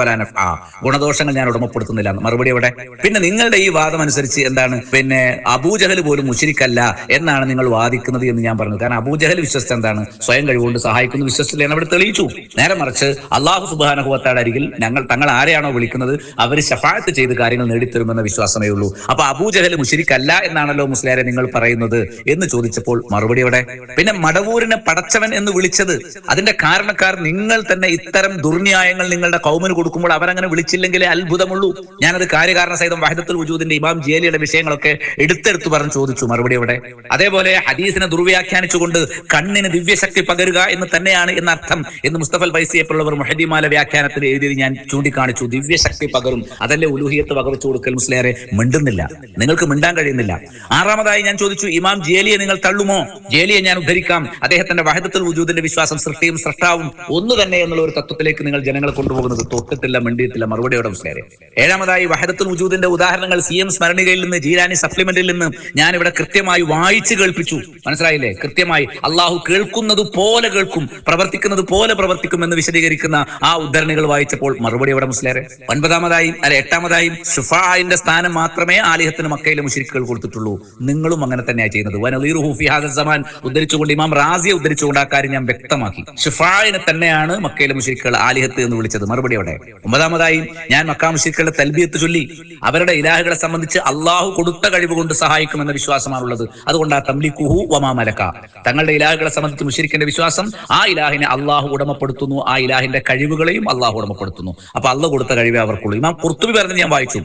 വരാൻ ആ ഗുണം ഗുണദോഷങ്ങൾ ഞാൻ ഉടമപ്പെടുത്തുന്നില്ല. മറുപടി എവിടെ? പിന്നെ നിങ്ങളുടെ ഈ വാദം അനുസരിച്ച് എന്താണ്? പിന്നെ അബൂജഹൽ പോലും മുഷിരിക്കല്ല എന്നാണ് നിങ്ങൾ വാദിക്കുന്നത് എന്ന് ഞാൻ പറഞ്ഞു കാരണം അബൂജഹൽ വിശ്വസിച്ച എന്താണ്? സ്വയം കഴിവുകൊണ്ട് സഹായിക്കുന്നു വിശ്വസിച്ചില്ല എന്ന് അവിടെ തെളിയിച്ചു. നേരെ മറിച്ച് അള്ളാഹു സുബാനഹുവത്താട് അരികിൽ ഞങ്ങൾ തങ്ങൾ ആരെയാണോ വിളിക്കുന്നത്? അവർ ശഫായത്ത് ചെയ്ത് കാര്യങ്ങൾ നേടിത്തരുമെന്ന വിശ്വാസമേ ഉള്ളൂ. അപ്പൊ അബൂജഹൽ മുഷിരിക്കല്ല എന്നാണല്ലോ മുസ്ലിയാരെ നിങ്ങൾ പറയുന്നത് എന്ന് ചോദിച്ചപ്പോൾ മറുപടി എവിടെ? പിന്നെ മടവൂരിനെ പടച്ചവൻ എന്ന് വിളിച്ചത്. അതിന്റെ കാരണക്കാർ നിങ്ങൾ തന്നെ ഇത്തരം ദുർന്യായങ്ങൾ നിങ്ങളുടെ കൗമിന് കൊടുക്കുമ്പോൾ അവരങ്ങനെ വിളിച്ചില്ലെങ്കിലേ അത്ഭുതമുള്ളൂ. ഞാനത് കാര്യകാരണ സഹിതം വഹദത്തുൽ വജൂദിന്റെ ഇമാം ജിയലിയുടെ വിഷയങ്ങളൊക്കെ എടുത്തെടുത്ത് പറഞ്ഞ് ചോദിച്ചു മറുപടി ഇവിടെ അതേപോലെ ഹദീസിനെ ദുർവ്യാഖ്യാനിച്ചുകൊണ്ട് കണ്ണിന് ദിവ്യശക്തി പകരുക എന്ന് തന്നെയാണ് എന്നർത്ഥം എന്ന് മുസ്തഫൽ ഫൈസിയെപ്പോലുള്ളവർ മുഹദിമാല വ്യാഖ്യാനത്തിൽ എഴുതിയത് ഞാൻ ചൂണ്ടിക്കാണിച്ചു. ദിവ്യശക്തി പകരും. അതല്ലേ ഉലൂഹിയത്ത് പകർച്ചു കൊടുക്കൽ മുസ്ലിയാരെ? മിണ്ടുന്നില്ല. നിങ്ങൾക്ക് മിണ്ടാൻ കഴിയുന്നില്ല. ആറാമതായി ഞാൻ ചോദിച്ചു ഇമാം ജേലിയെ നിങ്ങൾ തള്ളുമോ? ജേലിയെ ഞാൻ ഉദ്ധരിക്കാം. അദ്ദേഹത്തിന്റെ വഹദത്തുൽ വജൂദിന്റെ വിശ്വാസം സൃഷ്ടിയും സൃഷ്ടാവും ഒന്ന് തന്നെ എന്നുള്ള ഒരു തത്വത്തിലേക്ക് നിങ്ങൾ ജനങ്ങളെ കൊണ്ടുപോകുന്നത് തൊട്ടിട്ടില്ല മിണ്ടിയിട്ടില്ല. മറുപടിയോടെ മുസ്ലിയാരെ ഏഴാമതായി വഹദത്തുൽ വജൂദിന്റെ ഉദാഹരണങ്ങൾ സി എം സ്മരണികയിൽ നിന്ന് ജീരാനി സപ്ലിമെന്റിൽ നിന്ന് ഞാൻ ഇവിടെ കൃത്യമായി വായിച്ചു കേൾപ്പിച്ചു. മനസ്സിലായില്ലേ? കൃത്യമായി അള്ളാഹു കേൾക്കുന്നത് പോലെ കേൾക്കും പ്രവർത്തിക്കുന്നത് പോലെ പ്രവർത്തിക്കും എന്ന് വിശദീകരിക്കുന്ന ആ ഉദ്ധരണികൾ വായിച്ചപ്പോൾ മറുപടി ഇവിടെ മുസ്ലിയാരെ ഒൻപതാമതായി അല്ലെ എട്ടാമതായി ഷുഫായിന്റെ സ്ഥാനം മാത്രമേ ആലിഹത്തിന് മക്കയിലെ മുഷിരിക്കുകൾ കൊടുത്തിട്ടുള്ളൂ. നിങ്ങളും അങ്ങനെ തന്നെയാണ് ചെയ്യുന്നത്. സമാൻ ഉദ്ധരിച്ചുകൊണ്ട് ഇമാം റാസിയെ ഉദ്ധരിച്ചുകൊണ്ട് ആ കാര്യം ഞാൻ വ്യക്തമാക്കി. ഷുഫായിനെ തന്നെയാണ് മക്കയിലെ മുഷിരിക്കുകൾ ആലിഹത്ത് എന്ന് വിളിച്ചത്. മറുപടി അവിടെ ഒമ്പതാമതായി ഞാൻ മക്കാമുഷിക്കളുടെ തൽബിയത്ത് ചൊല്ലി അവരുടെ ഇലാഹുകളെ സംബന്ധിച്ച് അള്ളാഹു കൊടുത്ത കഴിവ് കൊണ്ട് സഹായിക്കുമെന്ന വിശ്വാസമാണുള്ളത്. അതുകൊണ്ട് ആ തംലിക്കുഹു വമാ മലക്ക. തങ്ങളുടെ ഇലാഹുകളെ സംബന്ധിച്ച് മുഷിരിക്കന്റെ വിശ്വാസം ആ ഇലാഹിനെ അള്ളാഹു ഉടമപ്പെടുത്തുന്നു ആ ഇലാഹിന്റെ കഴിവുകളെയും അള്ളാഹു ഉടമപ്പെടുത്തുന്നു. അപ്പൊ അള്ള കൊടുത്ത കഴിവേ അവർക്കുള്ളൂ. ഇമാം കുർത്തുബി പറഞ്ഞ് ഞാൻ വായിച്ചു.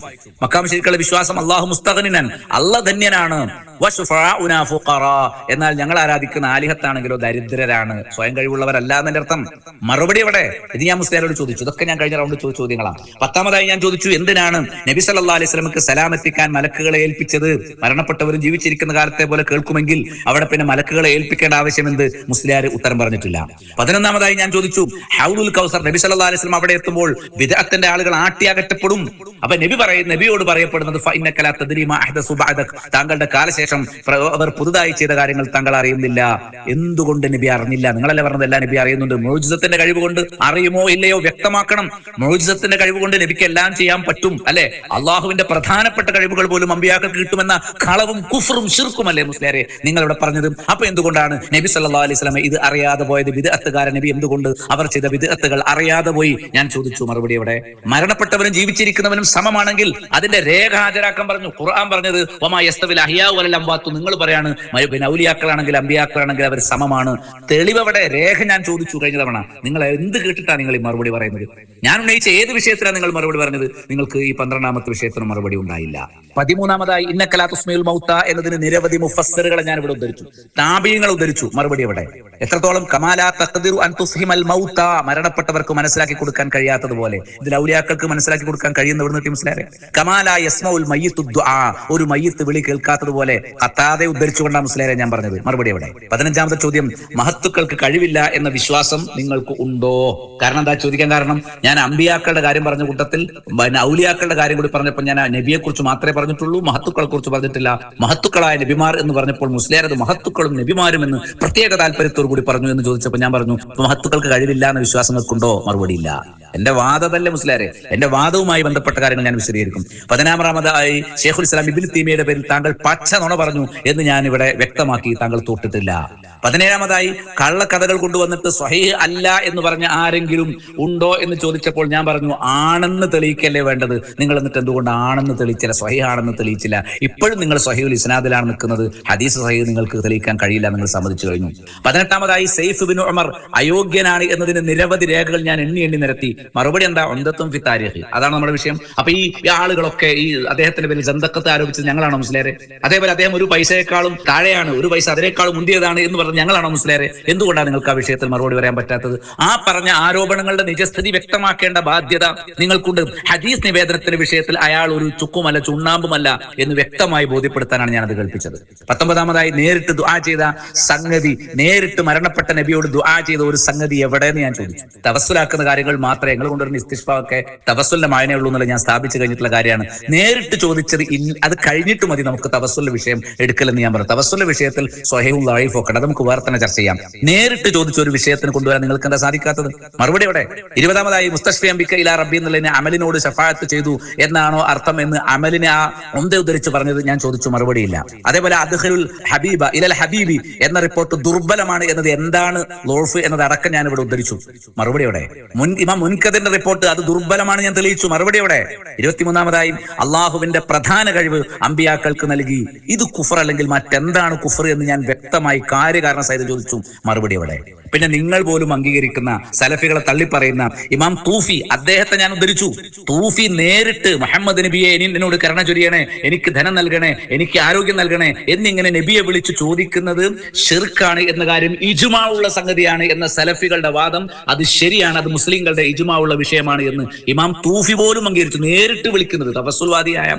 മക്കാം ശരിക്കുള്ള വിശ്വാസം അള്ളാഹു മുസ്തഖനിനൻ അള്ള ധന്യനാണ്. എന്നാൽ ഞങ്ങൾ ആരാധിക്കുന്ന ആലിഹത്താണെങ്കിലോ ദരിദ്രരാണ്. സ്വയം കഴിവുള്ളവരല്ല എന്നതിന്റെ അർത്ഥം മറുപടി എവിടെ? ഇത് ഞാൻ മുസ്ലിയാരോട് ചോദിച്ചു. ഇതൊക്കെ ഞാൻ കഴിഞ്ഞ റൗണ്ട് ചോദിച്ച ചോദ്യങ്ങളാണ് പത്താമതായി ഞാൻ ചോദിച്ചു എന്തിനാണ് നബി സല്ലാ അലൈഹി സ്വലമക്ക് സലാമെത്തിക്കാൻ മലക്കുകളെ ഏൽപ്പിച്ചത്? മരണപ്പെട്ടവരും ജീവിച്ചിരിക്കുന്ന കാലത്തെ പോലെ കേൾക്കുമെങ്കിൽ അവിടെ പിന്നെ മലക്കുകളെ ഏൽപ്പിക്കേണ്ട ആവശ്യം എന്ത്? മുസ്ലിയാർ ഉത്തരം പറഞ്ഞിട്ടില്ല. പതിനൊന്നാമതായി ഞാൻ ചോദിച്ചു ഹൗലുൽ കൗസർ നബി സല്ലാ അലൈഹി സ്വലം അവിടെ എത്തുമ്പോൾ വിദഗ്ധത്തിന്റെ ആളുകൾ ആട്ടിയകറ്റപ്പെടും? അപ്പൊ നബി പറയും നബിയോട് പറയപ്പെടുന്നത് "ഫഇന്നക ലാ തദ്രി മാ അഹ്ദസു താങ്കളുടെ കാലശേഷം അവർ പുതുതായി ചെയ്ത കാര്യങ്ങൾ താങ്കൾ അറിയുന്നില്ല. എന്തുകൊണ്ട് നബി അറിഞ്ഞില്ല? നിങ്ങളല്ലേ പറഞ്ഞത് എല്ലാ നബി അറിയുന്നുണ്ട്. മോജിസത്തിന്റെ കഴിവ് കൊണ്ട് അറിയുമോ ഇല്ലയോ വ്യക്തമാക്കണം. മോജിസത്തിന്റെ കഴിവ് നബിക്ക് എല്ലാം ചെയ്യാൻ പറ്റും അല്ലെ? അള്ളാഹുവിന്റെ പ്രധാനപ്പെട്ട കഴിവുകൾ പോലും അമ്പിയാക്കൾക്ക് കിട്ടുമെന്ന കളവും കുഫറും ശിർക്കും അല്ലേ മുസ്ലിയാരെ? നിങ്ങൾ ഇവിടെ പറഞ്ഞത് അപ്പൊ എന്തുകൊണ്ടാണ് നബി സല്ലാ അലൈഹി സ്വലമെ ഇത് അറിയാതെ പോയത്? വിദഗ്ധകാരൻ നബി എന്തുകൊണ്ട് അവർ ചെയ്ത വിദഗ്ധകൾ അറിയാതെ പോയി? ഞാൻ ചോദിച്ചു മറുപടി ഇവിടെ മരണപ്പെട്ടവനും ജീവിച്ചിരിക്കുന്നവനും സമമാണെങ്കിൽ അതിന്റെ രേഖ ഹാജരാക്കാൻ പറഞ്ഞു. ഖുർആൻ പറഞ്ഞത് ഒമാ യസ്തവിൽ അഹിയാവു വലൽ അംവാത്തു നിങ്ങൾ പറയാണ്. ഔലിയാക്കളാണെങ്കിൽ അമ്പിയാക്കളാണെങ്കിൽ അവർ സമമാണ്. തെളിവവിടെ രേഖ ഞാൻ ചോദിച്ചു കഴിഞ്ഞ തവണ. നിങ്ങൾ എന്ത് കേട്ടിട്ടാണ് നിങ്ങൾ ഈ മറുപടി പറയുന്നത്? ഞാൻ ഉന്നയിച്ച ഏത് വിഷയത്തിലാണ് നിങ്ങൾ മറുപടി പറഞ്ഞത് നിങ്ങൾക്ക് ഈ പന്ത്രണ്ടാമത്തെ വിഷയത്തിന് മറുപടി ഉണ്ടായില്ല. പതിമൂന്നാമതായി ഇന്നക്കലാത്തുസ്മയിൽ മൗത്ത എന്നതിന് നിരവധി മുഫസ്സറുകളെ ഞാൻ ഇവിടെ ഉദ്ധരിച്ചു. താപീയങ്ങൾ ഉദ്ധരിച്ചു മറുപടി എവിടെ എത്രത്തോളം കമാല തഖ്ദിറു അൻ മൗത്ത മരണപ്പെട്ടവർക്ക് മനസ്സിലാക്കി കൊടുക്കാൻ കഴിയാത്തതുപോലെ. ഇതിൽ ഔലിയാക്കൾക്ക് മനസ്സിലാക്കി കൊടുക്കാൻ കഴിയുന്ന ഇവിടെ നിർത്തി മനസ്സിലാരെ കമാല യസ്മഉൽ മയ്യിത്തു ദുആ ഒരു മയ്യത്ത് വിളി കേൾക്കാത്തതുപോലെ കത്താതെ ഉദ്ധരിച്ചുകൊണ്ടാണ് മുസ്ലിയാരെ ഞാൻ പറഞ്ഞത്. മറുപടി എവിടെ പതിനഞ്ചാമത്തെ ചോദ്യം മഹത്തുക്കൾക്ക് കഴിവില്ല എന്ന വിശ്വാസം നിങ്ങൾക്ക് ഉണ്ടോ? കാരണം എന്താ ചോദിക്കാൻ കാരണം ഞാൻ അമ്പിയാക്കളുടെ കാര്യം പറഞ്ഞ കൂട്ടത്തിൽ ഔലിയാക്കളുടെ കാര്യം കൂടി പറഞ്ഞപ്പോൾ ഞാൻ നബിയെ കുറിച്ച് മാത്രമേ പറഞ്ഞിട്ടുള്ളൂ മഹത്തുക്കളെ കുറിച്ച് പറഞ്ഞിട്ടില്ല. മഹത്തുക്കളായ നബിമാർ എന്ന് പറഞ്ഞപ്പോൾ മുസ്ലിയാർ അത് മഹത്തുക്കളും നബിമാരും എന്ന് പ്രത്യേക താല്പര്യത്തോടു കൂടി പറഞ്ഞു എന്ന് ചോദിച്ചപ്പോൾ ഞാൻ പറഞ്ഞു മഹത്തുക്കൾക്ക് കഴിവില്ല എന്ന വിശ്വാസങ്ങൾക്കുണ്ടോ? മറുപടി ഇല്ല എന്റെ വാദതല്ലേ മുസ്ലിയാരെ എന്റെ വാദവുമായി ബന്ധപ്പെട്ട കാര്യങ്ങൾ ഞാൻ വിശദീകരിക്കും. പതിനാമറാമതായി ഷെയ്ഖുൽ ഇസ്ലാം ഇബിൻ തീമിയുടെ പേരിൽ താങ്കൾ പച്ച നുണ പറഞ്ഞു എന്ന് ഞാൻ ഇവിടെ വ്യക്തമാക്കി താങ്കൾ തൊട്ടിട്ടില്ല പതിനേഴാമതായി കള്ളക്കഥകൾ കൊണ്ടുവന്നിട്ട് സ്വഹീഹ് അല്ല എന്ന് പറഞ്ഞ ആരെങ്കിലും ഉണ്ടോ എന്ന് ചോദിച്ചപ്പോൾ ഞാൻ പറഞ്ഞു ആണെന്ന് തെളിയിക്കല്ലേ വേണ്ടത്? നിങ്ങൾ എന്നിട്ട് എന്തുകൊണ്ട് ആണെന്ന് തെളിയിച്ചില്ല? സ്വഹീഹ് ആണെന്ന് തെളിയിച്ചില്ല. ഇപ്പോഴും നിങ്ങൾ സ്വഹീൽ ഇസ്നാദിലാണ് നിൽക്കുന്നത്. ഹദീസ് സ്വഹീഹ് നിങ്ങൾക്ക് തെളിയിക്കാൻ കഴിയില്ല നിങ്ങൾ സമ്മതിച്ചു കഴിഞ്ഞു. പതിനെട്ടാമതായി സെയ്ഫ് ബിൻ ഉമർ അയോഗ്യനാണ് എന്നതിന് നിരവധി രേഖകൾ ഞാൻ എണ്ണി എണ്ണി നിരത്തി. മറുപടി എന്താ? ഒന്തത്വം ഫി അതാണ് നമ്മുടെ വിഷയം. അപ്പൊ ഈ ആളുകളൊക്കെ ഈ അദ്ദേഹത്തിന്റെ പേരിൽ ജന്തക്കത്ത് ആരോപിച്ചത് ഞങ്ങളാണ് മുസ്ലിയാരെ? അതേപോലെ അദ്ദേഹം ഒരു പൈസയെക്കാളും താഴെയാണ്. ഒരു പൈസ അതിനേക്കാളും മുന്തിയതാണ് എന്ന് പറഞ്ഞ് ഞങ്ങളാണോ മുസ്ലിയാരെ? എന്തുകൊണ്ടാണ് നിങ്ങൾക്ക് ആ വിഷയത്തിൽ മറുപടി പറയാൻ പറ്റാത്തത്? ആ പറഞ്ഞ ആരോപണങ്ങളുടെ നിജസ്ഥിതി വ്യക്തമാക്കേണ്ട ബാധ്യത നിങ്ങൾക്കുണ്ട്. ഹദീസ് നിവേദനത്തിന്റെ വിഷയത്തിൽ അയാൾ ഒരു ചുക്കുമല്ല ചുണ്ണാമ്പുമല്ല എന്ന് വ്യക്തമായി ബോധ്യപ്പെടുത്താനാണ് അത് കൽപ്പിച്ചത് പത്തൊമ്പതാമതായി നേരിട്ട് ദുആ ചെയ്ത സംഗതി നേരിട്ട് മരണപ്പെട്ട നബിയോട് ദുആ ചെയ്ത ഒരു സംഗതി എവിടെയെന്ന് ഞാൻ ചോദിച്ചു. തവസ്സുലാക്കുന്ന കാര്യങ്ങൾ മാത്രമേ ഞങ്ങൾ കൊണ്ടുവരുന്ന ഇസ്തിഷ്ഫൊക്കെ തവസ്സുലിന്റെ മായനേ ഉള്ളൂ എന്നുള്ള ഞാൻ സ്ഥാപിച്ചു കഴിഞ്ഞിട്ടുള്ള കാര്യമാണ്. നേരിട്ട് ചോദിച്ചത് അത് കഴിഞ്ഞിട്ട് മതി നമുക്ക് തവസ്സുലിന്റെ വിഷയം എടുക്കലെന്ന് ഞാൻ പറഞ്ഞു. തവസ്സുലിന്റെ വിഷയത്തിൽ സ്വഹയും ലൈഫ് ഒക്കെ നമുക്ക് നമുക്ക് വേറെ തന്നെ ചർച്ച ചെയ്യാം. നേരിട്ട് ചോദിച്ച ഒരു വിഷയത്തിന് കൊണ്ടുവരാൻ നിങ്ങൾക്ക് എന്താ സാധിക്കാത്തത്? മറുപടി എവിടെ? ഇരുപതാമതായി മുസ്തഷ്ഫി അംബിക്ക ഇല റബ്ബി എന്നുള്ളതിന് അമലിനോട് ഷഫായത്ത് ചെയ്തു എന്നാണോ അർത്ഥം എന്ന് അമലിനെ ആ ഒന്ന് ഉദ്ധരിച്ച് പറഞ്ഞത് ഞാൻ ചോദിച്ചു മറുപടിയില്ല അതേപോലെ അദ്ഹലുൽ ഹബീബ ഇലൽ ഹബീബി എന്ന റിപ്പോർട്ട് ദുർബലമാണ് എന്നത് എന്താണ് ലോഫ് എന്നത് അടക്കം ഞാൻ ഇവിടെ ഉദ്ധരിച്ചു. മറുപടി എവിടെ? മുൻ ഇമാം മുൻകതിന്റെ റിപ്പോർട്ട് അത് ദുർബലമാണ് ഞാൻ തെളിയിച്ചു. മറുപടി എവിടെ? ഇരുപത്തിമൂന്നാമതായും അള്ളാഹുവിന്റെ പ്രധാന കഴിവ് അമ്പിയാക്കൾക്ക് നൽകി. ഇത് കുഫർ അല്ലെങ്കിൽ മറ്റെന്താണ് കുഫർ എന്ന് ഞാൻ വ്യക്തമായി കാര്യകാരണ സഹിതം ചോദിച്ചു മറുപടി എവിടെ? പിന്നെ നിങ്ങൾ പോലും അംഗീകരിക്കുന്ന സലഫികളെ തള്ളിപ്പറയുന്ന ഇമാം തൂഫി അദ്ദേഹത്തെ ഞാൻ ഉദ്ധരിച്ചു. തൂഫി നേരിട്ട് മുഹമ്മദ് നബിയെ എന്നോട് കരുണ ചൊരിയണേ എനിക്ക് ധനം നൽകണേ എനിക്ക് ആരോഗ്യം നൽകണേ എന്നിങ്ങനെ നബിയെ വിളിച്ച് ചോദിക്കുന്നത് ഷിർക്കാണ് എന്ന കാര്യം ഇജുമാവുള്ള സംഗതിയാണ് എന്ന സലഫികളുടെ വാദം. അത് ശരിയാണ് അത് മുസ്ലിങ്ങളുടെ ഇജുമാവുള്ള വിഷയമാണ് എന്ന് ഇമാം തൂഫി പോലും അംഗീകരിച്ചു. നേരിട്ട് വിളിക്കുന്നത് തപസ്സുൽവാദിയായ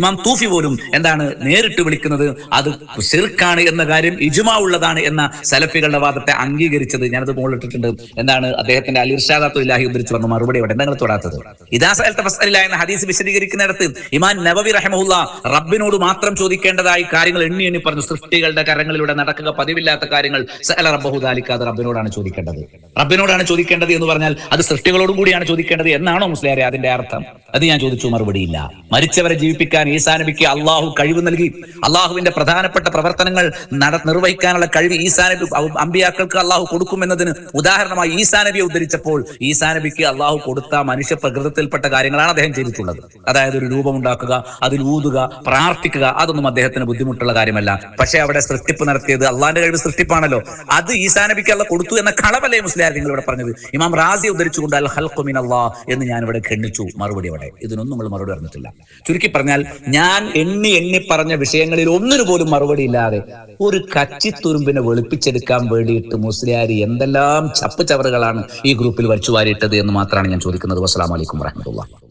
ഇമാം തൂഫി പോലും എന്താണ് നേരിട്ട് വിളിക്കുന്നത്? അത് ഷിർക്കാണ് എന്ന കാര്യം ഇജുമാവുള്ളതാണ് എന്ന സലഫികളുടെ വാദത്തെ അംഗീകരിച്ചത് ഞാനത് മുകളിലിട്ടിട്ടുണ്ട് എന്താണ്? അദ്ദേഹത്തിന്റെ അലിർഷാദാത്തു ഇല്ലാഹി ഉദ്ധരിച്ചു വന്ന മറുപടി അവിടെ നിങ്ങൾ തൊടാത്തത്? ഇതാ സ്ഥലത്തെ എന്ന ഹദീസ് വിശദീകരിക്കുന്നിടത്ത് ഇമാൻ നബവി റഹമുല്ല റബ്ബിനോട് മാത്രം ചോദിക്കേണ്ടതായി കാര്യങ്ങൾ എണ്ണി എണ്ണി പറഞ്ഞു. സൃഷ്ടികളുടെ കരങ്ങളിലൂടെ നടക്കുക പതിവില്ലാത്ത കാര്യങ്ങൾ. സഅല റബ്ബഹു റബ്ബിനോടാണ് ചോദിക്കേണ്ടത്. റബ്ബിനോടാണ് ചോദിക്കേണ്ടത് എന്ന് പറഞ്ഞാൽ അത് സൃഷ്ടികളോടും കൂടിയാണ് ചോദിക്കേണ്ടത് എന്നാണോ മുസ്ലിയാരെ അതിന്റെ അർത്ഥം? അത് ഞാൻ ചോദിച്ചു മറുപടിയില്ല. മരിച്ചവരെ ജീവിപ്പിക്കാൻ ഈസാ നബിക്ക് അള്ളാഹു കഴിവ് നൽകി. അള്ളാഹുവിന്റെ പ്രധാനപ്പെട്ട പ്രവർത്തനങ്ങൾ നട നിർവഹിക്കാനുള്ള കഴിവ് ഈസാ നബി അവ- അമ്പിയാക്കൾക്ക് അള്ളാഹു കൊടുക്കുമെന്നതിന് ഉദാഹരണമായി ഈസാ നബിയെ ഉദ്ധരിച്ചപ്പോൾ ഈസാ നബിക്ക് അള്ളാഹു കൊടുത്ത മനുഷ്യ പ്രകൃതത്തിൽപ്പെട്ട കാര്യങ്ങളാണ് അദ്ദേഹം ചെയ്തിട്ടുള്ളത്. അതായത് ഒരു രൂപം ഉണ്ടാക്കുക അതിൽ ഊതുക പ്രാർത്ഥിക്കുക അതൊന്നും അദ്ദേഹത്തിന് ബുദ്ധിമുട്ടുള്ള കാര്യമല്ല. പക്ഷെ അവിടെ സൃഷ്ടിപ്പ് നടത്തിയത് അള്ളാന്റെ കഴിവ് സൃഷ്ടിപ്പാണല്ലോ. അത് ഈസാ നബിക്ക് അല്ല കൊടുത്തു എന്ന കളവല്ലേ മുസ്ലിം നിങ്ങൾ ഇവിടെ പറഞ്ഞത്. ഇമാം റാസി ഉദ്ധരിച്ചുകൊണ്ട് അൽ ഹൽഖു മിൻ അള്ളാഹ് എന്ന് ഞാൻ ഇവിടെ ഖണ്ഡിച്ചു മറുപടി അവിടെ. ഇതിനൊന്നും നമ്മൾ മറുപടി പറഞ്ഞിട്ടില്ല. ചുരുക്കി പറഞ്ഞാൽ ഞാൻ എണ്ണി എണ്ണി പറഞ്ഞ വിഷയങ്ങളിൽ ഒന്നിനു പോലും മറുപടി ഇല്ലാതെ ഒരു കച്ചിത്തുരുമ്പിനെ വെളുപ്പിച്ചെടുക്കാൻ വേണ്ടിയിട്ട് മുസ്ലിയാരി എന്തെല്ലാം ചപ്പ് ചവറുകളാണ് ഈ ഗ്രൂപ്പിൽ വലിച്ചു വാരിയിട്ടത് എന്ന് മാത്രമാണ് ഞാൻ ചോദിക്കുന്നത്. വസ്സലാമലൈക്കും വറഹമത്തുള്ള